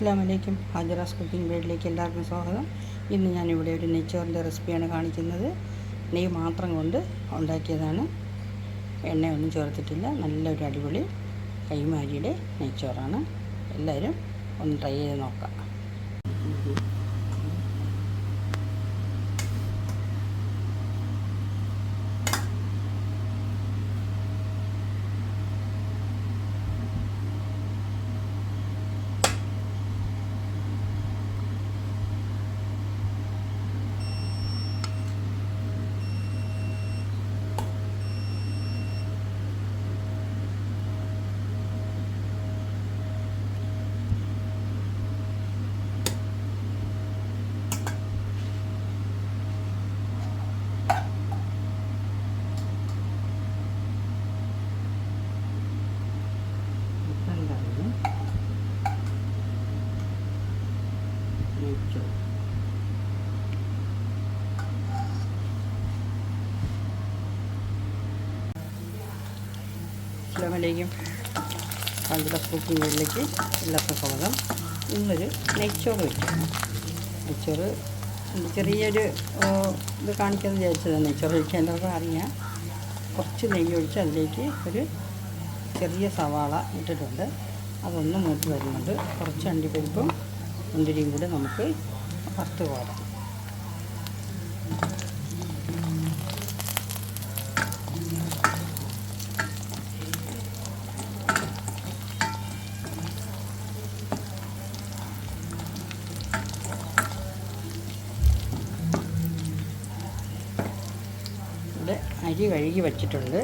അസ്സാം വലൈക്കും ഹാജറാസ് കുക്കിംഗ് വീട്ടിലേക്ക് എല്ലാവർക്കും സ്വാഗതം. ഇന്ന് ഞാനിവിടെ ഒരു നെയ്ച്ചോറിന്റെ റെസിപ്പിയാണ് കാണിക്കുന്നത്. നെയ്യ് മാത്രം കൊണ്ട് ഉണ്ടാക്കിയതാണ്. എണ്ണയൊന്നും ചേർത്തിട്ടില്ല. നല്ലൊരു അടിപൊളി കൈമാരിയുടെ നെയ്ച്ചോറാണ്. എല്ലാവരും ഒന്ന് ട്രൈ ചെയ്ത് നോക്കാം എന്താണ് നെയ്ച്ചോറ് അസ്സാമലൈക്കും പഞ്ചസ് കുക്കിംഗ് വീട്ടിലേക്ക് എല്ലാവർക്കും സ്വാഗതം. ഇന്നൊരു നെയ്ച്ചോറ് വയ്ക്കാം നെയ്ച്ചോറ് ചെറിയൊരു ഇത് കാണിക്കാൻ വിചാരിച്ചത് നെയ്ച്ചോറ് വയ്ക്കാൻ എല്ലാവർക്കും അറിയാം. കുറച്ച് നെയ്യ് ഒഴിച്ച് അതിലേക്ക് ഒരു ചെറിയ സവാള ഇട്ടിട്ടുണ്ട്. അതൊന്ന് മൂത്ത് വരുന്നുണ്ട്. കുറച്ച് അണ്ടിപ്പരിപ്പും മുന്തിരിയും കൂടെ നമുക്ക് വറുത്ത് കോരാം. അരി കഴുകി വച്ചിട്ടുണ്ട്.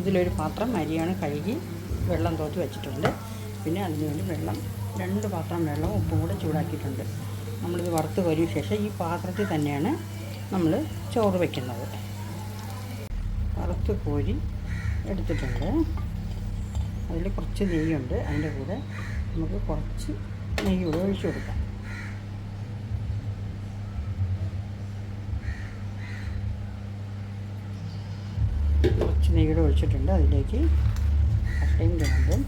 ഇതിലൊരു പാത്രം അരിയാണ് കഴുകി വെള്ളം തോത്തി വെച്ചിട്ടുണ്ട്. പിന്നെ അതിന് വേണ്ടി വെള്ളം രണ്ട് പാത്രം വെള്ളം ഉപ്പും കൂടെ ചൂടാക്കിയിട്ടുണ്ട്. നമ്മളിത് വറുത്ത് കോരിയ ശേഷം ഈ പാത്രത്തിൽ തന്നെയാണ് നമ്മൾ ചോറ് വയ്ക്കുന്നത് വറുത്ത് കോരി എടുത്തിട്ടുണ്ട്. അതിൽ കുറച്ച് നെയ്യുണ്ട്. അതിന്റെ കൂടെ നമുക്ക് കുറച്ച് നെയ്യ് കൂടെ ഒഴിച്ചു കൊടുക്കാം. നെയ്യൂടെ ഒഴിച്ചിട്ടുണ്ട്. അതിലേക്ക് കട്ടയും ഗ്രാമ്പും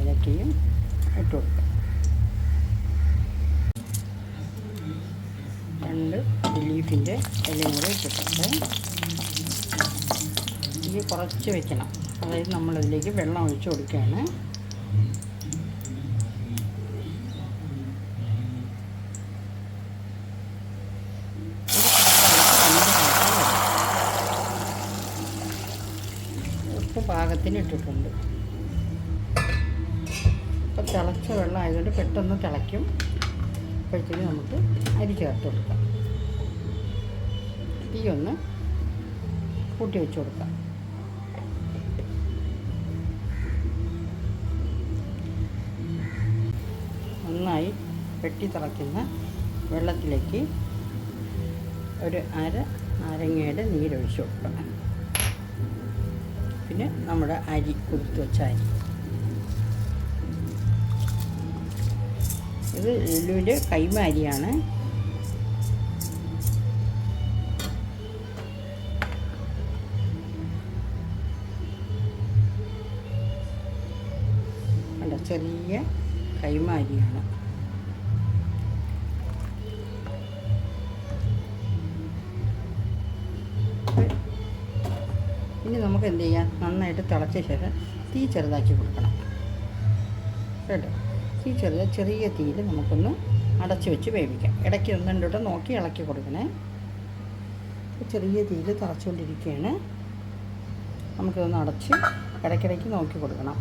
ഏലക്കയും ഇട്ട് കൊടുക്കുക രണ്ട് ലീഫിന്റെ ഇലയും കൂടെ ഇട്ടിട്ടുണ്ട്. ഇത് കുറച്ച് വെക്കണം. അതായത് നമ്മളതിലേക്ക് വെള്ളം ഒഴിച്ച് കൊടുക്കുകയാണ്. പാകത്തിന് ഇട്ടിട്ടുണ്ട് ഇപ്പം തിളച്ച വെള്ളം ആയതുകൊണ്ട് പെട്ടെന്ന് തിളയ്ക്കും. അപ്പോഴത്തേക്ക് നമുക്ക് അരി ചേർത്ത് കൊടുക്കാം. തീ ഒന്ന് കൂട്ടി വെച്ച് കൊടുക്കാം. നന്നായി വെട്ടി തിളയ്ക്കുന്ന വെള്ളത്തിലേക്ക് ഒരു അര നാരങ്ങയുടെ നീരൊഴിച്ച് കൊടുക്കണം. പിന്നെ നമ്മുടെ അരി കൊടുത്തു വെച്ച അരി. ഇത് ലുലുവിന്റെ കൈമ അരിയാണ് ചെറിയ കൈമ അരിയാണ് ഇനി നമുക്ക് എന്ത് ചെയ്യാം? നന്നായിട്ട് തിളച്ച ശേഷം തീ ചെറുതാക്കി കൊടുക്കണം. കേട്ടോ? തീ ചെറുത ചെറിയ തീയിൽ നമുക്കൊന്ന് അടച്ച് വെച്ച് വേവിക്കാം. ഇടയ്ക്ക് ഒന്ന് രണ്ടോട്ട് നോക്കി ഇളക്കി കൊടുക്കണേ. ചെറിയ തീയിൽ തിളച്ചുകൊണ്ടിരിക്കുകയാണ്. നമുക്കിതൊന്ന് അടച്ച് ഇടയ്ക്കിടയ്ക്ക് നോക്കി കൊടുക്കണം.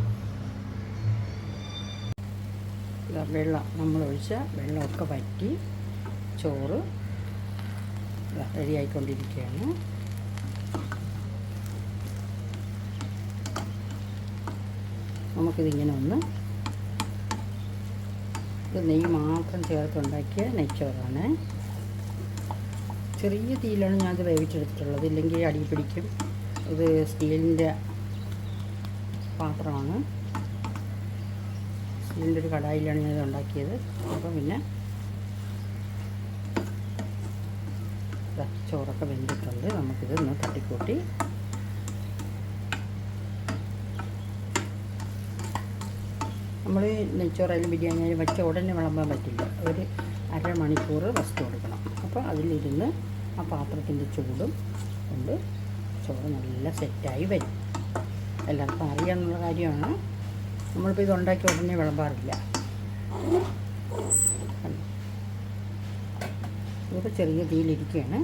വെള്ളം. നമ്മൾ ഒഴിച്ച വെള്ളമൊക്കെ വറ്റി ചോറ് റെഡിയായിക്കൊണ്ടിരിക്കുകയാണ് നമുക്കിതിങ്ങനെ ഒന്ന് ഇത് നെയ്യ് മാത്രം ചേർത്തുണ്ടാക്കിയ നെയ്ച്ചോറാണ്. ചെറിയ തീയിലാണ് ഞാനത് വേവിച്ചെടുത്തിട്ടുള്ളത്. ഇല്ലെങ്കിൽ അടി പിടിക്കും. ഇത് സ്റ്റീലിന്റെ പാത്രമാണ്. സ്റ്റീലിന്റെ ഒരു കടായിലാണ് ഞാനിത് ഉണ്ടാക്കിയത്. അപ്പം പിന്നെ ചോറൊക്കെ വെന്തിട്ടുണ്ട്. നമുക്കിത് ഒന്ന് തട്ടിക്കൂട്ടി നമ്മൾ നെയ്ച്ചോറായാലും ബിരിയാണി ആയാലും വെച്ച ഉടനെ വിളമ്പാൻ പറ്റില്ല. ഒരു അരമണിക്കൂർ റെസ്റ്റ് കൊടുക്കണം. അപ്പോൾ അതിലിരുന്ന് ആ പാത്രത്തിന്റെ ചൂടും കൊണ്ട് ചോറ് നല്ല സെറ്റായി വരും. എല്ലാവർക്കും അറിയാമെന്നുള്ള കാര്യമാണ്. നമ്മളിപ്പോൾ ഇത് ഉണ്ടാക്കി ഉടനെ വിളമ്പാറില്ല. ഇത് ചെറിയ തീയിലിരിക്കുകയാണ്.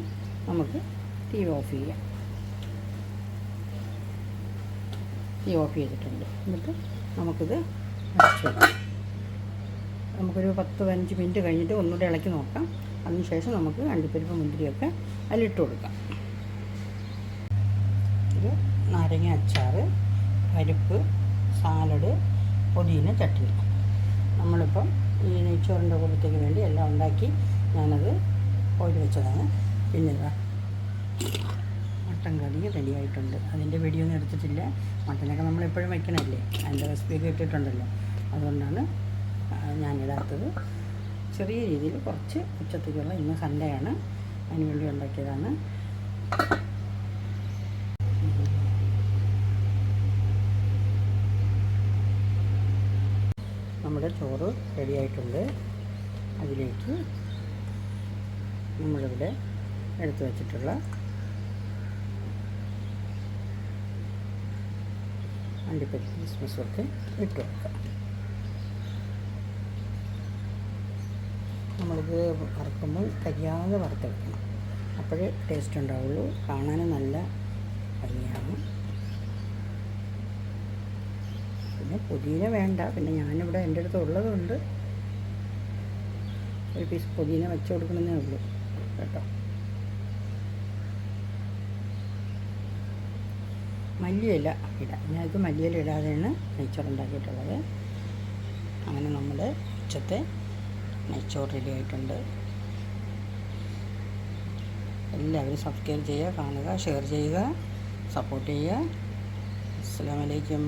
നമുക്ക് തീ ഓഫ് ചെയ്യാം. തീ ഓഫ് ചെയ്തിട്ടുണ്ട്. എന്നിട്ട് നമുക്കിത് നമുക്കൊരു പത്ത് പതിനഞ്ച് മിനിറ്റ് കഴിഞ്ഞിട്ട് ഒന്നുകൂടെ ഇളക്കി നോക്കാം. അതിനുശേഷം നമുക്ക് അണ്ടിപ്പരിപ്പ് മുന്തിരിയൊക്കെ അതിലിട്ട് കൊടുക്കാം. ഇത് നാരങ്ങ അച്ചാർ പരിപ്പ് സാലഡ് പൊതിന ചട്നി നമ്മളിപ്പം ഈ നെയ്ച്ചോറിന്റെ കൂട്ടത്തേക്ക് വേണ്ടി എല്ലാം ഉണ്ടാക്കി ഞാനത് ഓയിൽ വെച്ചതാണ്. പിന്നെ മട്ടൻ കറി റെഡിയായിട്ടുണ്ട് അതിന്റെ വീഡിയോ എടുത്തിട്ടില്ല. മട്ടനൊക്കെ നമ്മളെപ്പോഴും വയ്ക്കണമല്ലേ? അതിന്റെ റെസിപ്പിയൊക്കെ ഇട്ടിട്ടുണ്ടല്ലോ. അതുകൊണ്ടാണ് ഞാനിടാത്തത്. ചെറിയ രീതിയിൽ കുറച്ച് ഉച്ചത്തേക്കുള്ള ഇന്ന് സൺഡേ ആണ് അതിന് വേണ്ടി ഉണ്ടാക്കിയതാണ്. നമ്മുടെ ചോറ് റെഡിയായിട്ടുണ്ട് അതിലേക്ക് നമ്മളിവിടെ എടുത്തു വച്ചിട്ടുള്ള അണ്ടിപ്പരിപ്പ് ക്രിസ്മസ് ഒക്കെ ഇട്ട് വെക്കാം നമ്മളിത് വറുക്കുമ്പോൾ കരിയാതെ വറുത്തെടുക്കണം. അപ്പോഴേ ടേസ്റ്റ് ഉണ്ടാവുള്ളൂ. കാണാനും നല്ല ഭംഗിയാണ്. പിന്നെ പുതിന വേണ്ട. പിന്നെ ഞാനിവിടെ എന്റെ അടുത്ത് ഉള്ളതുകൊണ്ട് ഒരു പീസ് പുതിന വെച്ച് കൊടുക്കണമെന്നേ ഉള്ളൂ. കേട്ടോ? മല്ലിയില ഇടാം. ഞാനിത് മല്ലിയില ഇടാതെയാണ് നെയ്ച്ചോറുണ്ടാക്കിയിട്ടുള്ളത്. അങ്ങനെ നമ്മുടെ ഉച്ചത്തെ നെയ്ച്ചോറ് റെഡി ആയിട്ടുണ്ട് എല്ലാവരും സബ്സ്ക്രൈബ് ചെയ്യുക കാണുക ഷെയർ ചെയ്യുക സപ്പോർട്ട് ചെയ്യുക. അസ്സാം വലൈക്കും